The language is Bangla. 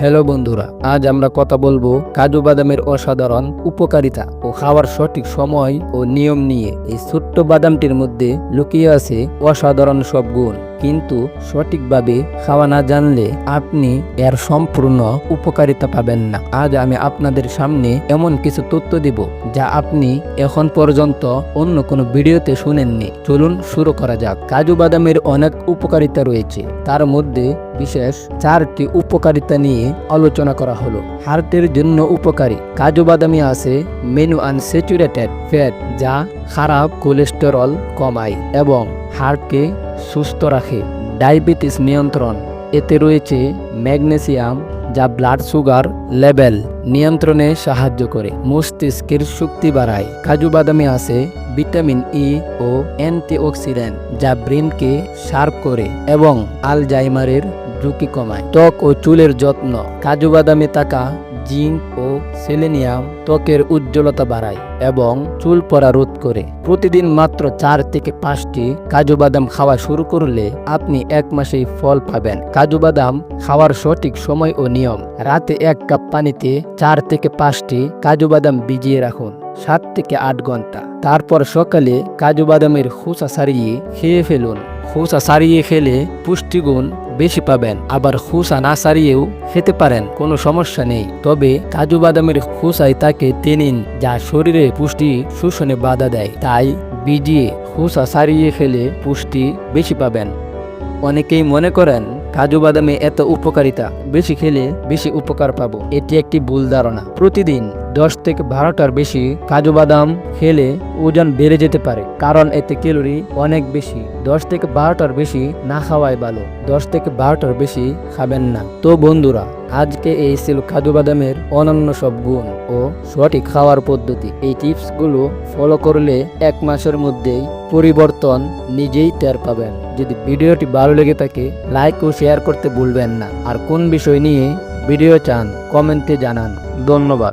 হ্যালো বন্ধুরা, আজ আমরা কথা বলব কাজু বাদামের অসাধারণ উপকারিতা ও খাওয়ার সঠিক সময় ও নিয়ম নিয়ে। এই ছোট্ট বাদামটির মধ্যে লুকিয়ে আছে অসাধারণ সব গুণ। কিন্তু সঠিকভাবে খাওয়া না জানলে আপনি এর সম্পূর্ণ উপকারিতা পাবেন না। আজ আমি আপনাদের সামনে এমন কিছু তথ্য দিব যা আপনি এখন পর্যন্ত অন্য কোনো ভিডিওতে শুনেননি। চলুন শুরু করা যাক। কাজু বাদামের অনেক উপকারিতা রয়েছে। তার মধ্যে বিশেষ চারটি উপকারিতা নিয়ে আলোচনা করা হলো। হার্টের জন্য উপকারী কাজু বাদামে আছে মেনু আনস্যাচুরেটেড ফ্যাট, যা খারাপ কোলেস্টেরল কমায় এবং হার্টকে সুস্থ রাখে। ডায়াবেটিস নিয়ন্ত্রণ। এতে রয়েছে ম্যাগনেসিয়াম, যা ব্লাড সুগার লেভেল নিয়ন্ত্রণে সাহায্য করে। মস্তিষ্কের শক্তি বাড়ায়। কাজু বাদামে আছে ভিটামিন ই ও অ্যান্টিঅক্সিডেন্ট, যা ব্রেনকে শার্প করে এবং আলজাইমারের ঝুঁকি কমায়। ত্বক ও চুলের যত্ন। কাজু বাদামে থাকা জিঙ্ক ও সেলেনিয়াম ত্বকের উজ্জ্বলতা বাড়ায় এবং চুল পড়া রোধ করে। প্রতিদিন মাত্র চার থেকে পাঁচটি কাজু বাদাম খাওয়া শুরু করলে আপনি এক মাসেই ফল পাবেন। কাজু বাদাম খাওয়ার সঠিক সময় ও নিয়ম। রাতে এক কাপ পানিতে চার থেকে পাঁচটি কাজু বাদাম ভিজিয়ে রাখুন, সাত থেকে আট ঘণ্টা। তারপর সকালে কাজু বাদামের খোসা সারিয়ে খেয়ে ফেলুন। খোসা সারিয়ে খেলে পুষ্টিগুণ বেশি পাবেন। আবার খোসা না সারিয়েও খেতে পারেন, কোনো সমস্যা নেই। তবে কাজু বাদামের খোসায় তাকে টেনিন, যা শরীরে পুষ্টি শোষণে বাধা দেয়। তাই ভিজিয়ে খোসা সারিয়ে খেলে পুষ্টি বেশি পাবেন। অনেকেই মনে করেন, কাজু বাদামে এত উপকারিতা, বেশি খেলে বেশি উপকার পাবো। এটি একটি ভুল ধারণা। প্রতিদিন দশ থেকে বারোটার বেশি কাজু বাদাম খেলে ওজন বেড়ে যেতে পারে, কারণ এতে ক্যালোরি অনেক বেশি। দশ থেকে বারোটার বেশি না খাওয়াই ভালো, দশ থেকে বারোটার বেশি খাবেন না। তো বন্ধুরা, আজকে এই ছিল কাজু বাদামের অনন্য সব গুণ ও সঠিক খাওয়ার পদ্ধতি। এই টিপসগুলো ফলো করলে এক মাসের মধ্যেই পরিবর্তন নিজেই টের পাবেন। যদি ভিডিওটি ভালো লেগে থাকে, লাইক ও শেয়ার করতে ভুলবেন না। আর কোন বিষয় নিয়ে ভিডিও চান, কমেন্টে জানান। ধন্যবাদ।